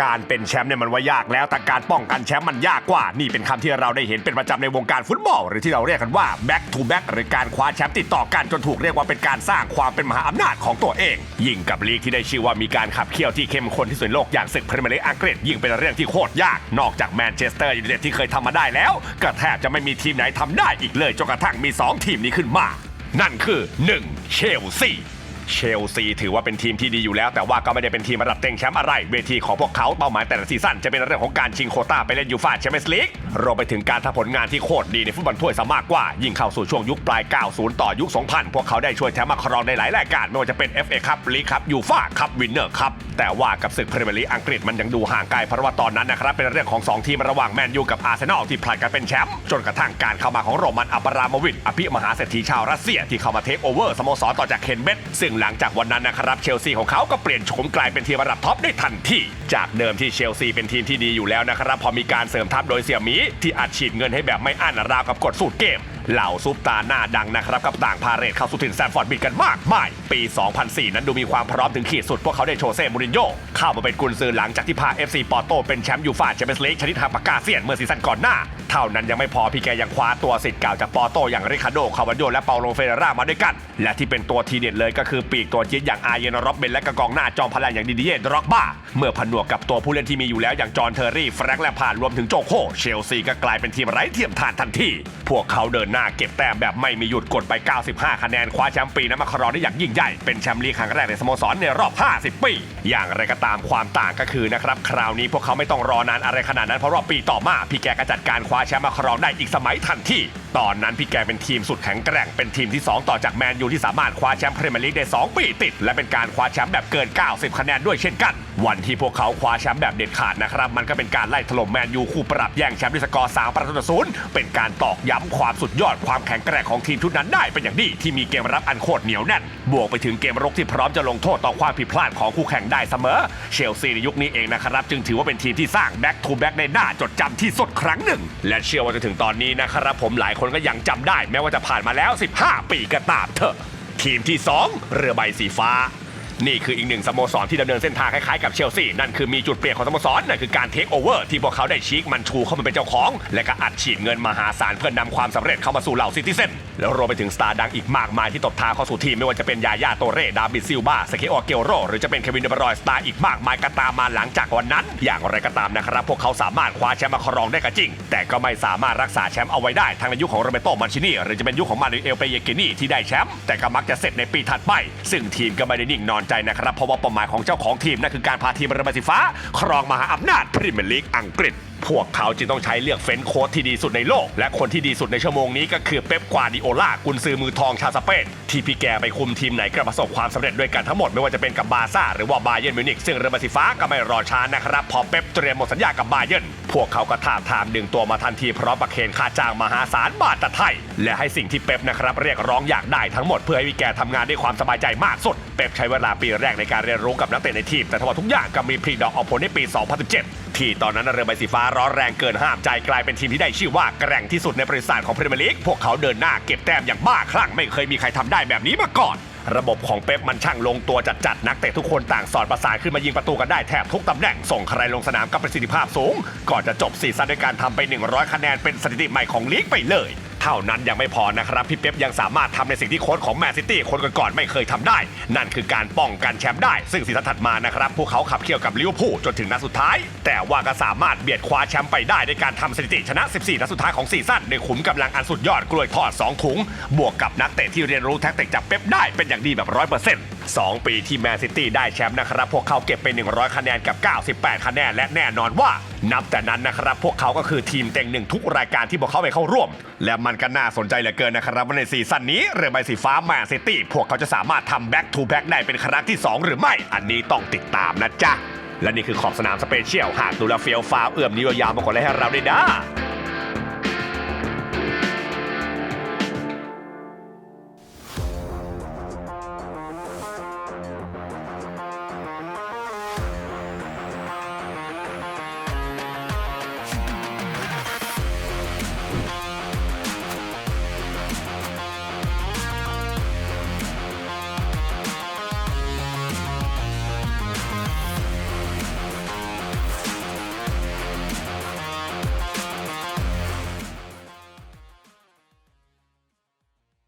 การเป็นแชมป์เนี่ยมันว่ายากแล้วแต่การป้องกันแชมป์มันยากกว่า นี่เป็นคำที่เราได้เห็นเป็นประจำในวงการฟุตบอล หรือที่เราเรียกกันว่า back to back หรือการคว้าแชมป์ติดต่อกันจนถูกเรียกว่าเป็นการสร้างความเป็นมหาอำนาจของตัวเอง ยิ่งกับลีกที่ได้ชื่อว่ามีการขับเคี่ยวที่เข้มข้นที่สุดในโลกอย่างศึกพรีเมียร์ลีกอังกฤษยิ่งเป็นเรื่องที่โคตรยาก นอกจากแมนเชสเตอร์ยูไนเต็ดที่เคยทำมาได้แล้ว ก็แทบจะไม่มีทีมไหนทำได้อีกเลยจนกระทั่งมีสองทีมนี้ขึ้นมา นั่นคือ 1. เชลซี เชลซีถือว่าเป็นทีมที่ดีอยู่แล้ว แต่ว่าก็ไม่ได้เป็นทีมระดับเต็งแชมป์อะไร เวทีของพวกเขาเป้าหมายแต่ละซีซั่นจะเป็นเรื่องของการชิงโคต้าไปเล่นยูฟ่าแชมเปี้ยนส์ลีกรวมไปถึงการทำผลงานที่โคตรดีในฟุตบอลถ้วยซะมากกว่า ยิ่งเข้าสู่ช่วงยุคปลาย 90 ต่อยุค 2000 พวกเขาได้ช่วยแชมป์มาครองในหลายรายการไม่ว่าจะเป็น FA คัพลีกคัพยูฟ่าคัพวินเนอร์คัพแต่ว่ากับศึกพรีเมียร์ลีกอังกฤษมันยังดูห่างไกลเพราะว่าตอนนั้นนะครับเป็นเรื่องของสองทีมระหว่างแมนยูกับอาร์เซนอลที่ผลัดกันเป็นแชมป์จนกระทั่งการเข้ามาของโรมันอับราโมวิชอภิมหาเศรษฐีชาวรัสเซียที่เข้ามาเทคโอเวอร์สโมสรต่อจากเคนเบตซึ่งหลังจากวันนั้นนะครับเชลซีของเขาก็เปลี่ยนโฉมกลายเป็นทีมระดับท็อปได้ทันทีจากเดิมที่เชลซีเป็นทีมที่ดีอยู่แล้วนะครับพอมีการเสริมทัพโดยเสี่ยหมีที่อัดฉีดเงินให้แบบไม่อั้นราวกับกดสูตรเกมเหล่าซุปตาหน้าดังนะครับกับต่างพาเรตเข้าสุถินแซมฟอร์ดบิดกันมากมายปี 2004 นั้นดูมีความพร้อมถึงขีดสุด พวกเขาได้โชเซ่มูรินโญ่เข้ามาเป็นกุนซือหลังจากที่พา FC ปอร์โตเป็นแชมป์ยูฟ่าแชมเปี้ยนส์ลีกชนิดฮาปากาเซียนเมื่อซีซั่นก่อนหน้า เท่านั้นยังไม่พอพี่แกยังคว้าตัวสิทธิ์เก่าจากปอร์โตอย่างริคาโดคาวานโยและเปาโลเฟเรรามาด้วยกัน และที่เป็นตัวทีเด็ดเลยก็คือปีกตัวจี๊ดอย่างอาเยนร็อบเบนและกระกองหน้าจอมพลังอย่างดิดิเย่ดร็อกบ้าเมื่อผนวกกับตัวผู้เล่นที่มีอยู่แล้วอย่างจอห์นเทอร์รี่แฟรงค์แลมพาร์ดรวมถึงโจโคเชลซีก็กลายเป็นทีมไร้เทียมทานทันทีพวกเขาเดินหน้าเก็บแต้มแบบไม่มีหยุดกดไป 95 คะแนนคว้าแชมป์ปีนั้นมาครองได้อย่างยิ่งใหญ่เป็นแชมป์ลีกครั้งแรกในสโมสรในรอบ 50 ปี อย่างไรก็ตามความต่างก็คือนะครับคราวนี้พวกเขาไม่ต้องรอนานอะไรขนาดนั้นเพราะรอบปีต่อมาพี่แกก็จัดการคว้าแชมป์มาครองได้อีกสมัยทันที ตอนนั้นพี่แกเป็นทีมสุดแข็งแกร่งเป็นทีมที่ 2 ต่อจากแมนยูที่สามารถคว้าแชมป์พรีเมียร์ลีกได้ 2 ปีติด และเป็นการคว้าแชมป์แบบเกิน 90 คะแนนด้วยเช่นกัน วันที่พวกเขาคว้าแชมป์แบบเด็ดขาดนะครับ มันก็เป็นการไล่ถล่มแมนยูคู่ปรับแย่งแชมป์ด้วยสกอร์3ประตูต่อศูนย์เป็นการตอกย้ำความสุดยอดความแข็งแกร่งของทีมชุดนั้นได้เป็นอย่างดีที่มีเกมรับอันโคตรเหนียวแน่น บวกไปถึงเกมรุกที่พร้อมจะลงโทษต่อความผิดพลาดของคู่แข่งได้เสมอ เชลซีในยุคนี้เองนะครับจึงถือว่าเป็นทีมที่สร้างแบ็กทูแบ็กในหน้าจดจำที่สุดครั้งหนึ่ง และเชื่อว่าจะถึงตอนนี้นะครับผมหลายคนก็ยังจำได้แม้ว่าจะผ่านมาแล้ว 15 ปีก็ตามเถอะ ทีมที่ 2 เรือใบสีฟ้า นี่คืออีกหนึ่งสโมสรที่ดำเนินเส้นทางคล้ายๆกับเชลซีนั่นคือมีจุดเปลี่ยนของสโมสรนั่นคือการเทคโอเวอร์ที่พวกเขาได้ชีกมันชูเข้ามาเป็นเจ้าของ และก็อัดฉีดเงินมหาศาลเพื่อนำความสำเร็จเข้ามาสู่เหล่าซิติเซนแล้วรวมไปถึงสตาร์ดังอีกมากมายที่ตบทาเข้าสู่ทีมไม่ว่าจะเป็นยาย่าโตเร่ดาบิดซิลบาสเกโอเกโรหรือจะเป็นเควินเดบรอยสตาร์อีกมากมายก็ตามมาหลังจากวันนั้น อย่างไรก็ตามนะครับพวกเขาสามารถคว้าแชมป์มาครองได้ก็จริง แต่ก็ไม่สามารถรักษาแชมป์เอาไว้ได้ทั้งในยุคของโรเบโตมันชินีหรือจะเป็นยุคของมาริเอลเปเยกินีที่ได้แชมป์แต่ก็มักจะเสร็จในปีถัดไป ซึ่งทีมก็ไม่ได้นิ่งนอนใจนะครับ เพราะว่าเป้าหมายของเจ้าของทีมนั่นคือการพาทีมเรือใบสีฟ้า ครองมหาอำนาจพรีเมียร์ลีกอังกฤษ พวกเขาจึงต้องใช้เลือกเฟ้นโค้ชที่ดีสุดในโลก และคนที่ดีสุดในชั่วโมงนี้ก็คือเป๊ปกวาดิโอลากุนซือมือทองชาวสเปนที่พี่แกไปคุมทีมไหนก็ประสบความสำเร็จด้วยกันทั้งหมดไม่ว่าจะเป็นกับบาซ่าหรือว่าบาเยิร์นมิวนิกซึ่งเรือใบสีฟ้าก็ไม่รอช้านะครับพอเป๊ปเตรียมหมดสัญญากับบาเยิร์นพวกเขาก็ท้าบทามดึงตัวมาทันทีพร้อมประเคนค่าจ้างมหาศาลบาทตะไทยและให้สิ่งที่เป๊ปนะครับเรียกร้องอยากได้ทั้งหมดเพื่อให้พี่แกทำงานด้วยความสบายใจมากสุด เป๊ปใช้เวลาปีแรกในการเรียนรู้กับนักเตะในทีม แต่ทั้งหมดทุกอย่างก็มีพรีดอกออกผลในปี 2017 ที่ตอนนั้นเรือใบสีฟ้าร้อนแรงเกินห้ามใจกลายเป็นทีมที่ได้ชื่อว่าแกร่งที่สุดในประวัติศาสตร์ของพรีเมียร์ลีกพวกเขาเดินหน้าเก็บแต้มอย่างบ้าคลั่งไม่เคยมีใครทำได้แบบนี้มาก่อนระบบของเป๊ปมันช่างลงตัวจัดๆนักเตะทุกคนต่างสอดประสานขึ้นมายิงประตูกันได้แทบทุกตำแหน่งส่งใครลงสนามกับประสิทธิภาพสูง ก่อนจะจบซีซั่นด้วยการทำไป 100 คะแนนเป็นสถิติใหม่ของลีกไปเลย เท่านั้นยังไม่พอนะครับพี่เป๊ปยังสามารถทำในสิ่งที่โค้ชของแมนซิตี้คนก่อนๆไม่เคยทำได้ นั่นคือการป้องกันแชมป์ได้ ซึ่งซีซั่นถัดมานะครับพวกเขาขับเคี่ยวกับลิเวอร์พูลจนถึงนัดสุดท้าย แต่ว่าก็สามารถเบียดคว้าแชมป์ไปได้ในการทำสถิติชนะ 14 นัดสุดท้ายของซีซั่นในขุมกำลังอันสุดยอดกล้วยทอด2ถุงบวกกับนักเตะที่เรียนรู้แท็กติกจากเป๊ปได้เป็นอย่างดีแบบร้อยเปอร์เซ็นต์สองปีที่แมนซิตี้ได้แชมป์นะครับ พวกเขาเก็บไป 100 คะแนนกับ 98 คะแนน และแน่นอนว่า นับแต่นั้นนะครับ พวกเขาก็คือทีมเต็งหนึ่งทุกรายการที่พวกเขาไปเข้าร่วม และมันก็น่าสนใจเหลือเกินนะครับว่าในซีซั่นนี้เรือใบสีฟ้าแมนซิตี้พวกเขาจะสามารถทำแบ็กทูแบ็กได้เป็นครั้งที่ 2 หรือไม่ อันนี้ต้องติดตามนะจ๊ะและนี่คือขอบสนามสเปเชียลหากดูแลเฟียวฟ้าวเอื้อมนิ้วยาวมากกว่าให้เราได้ด้า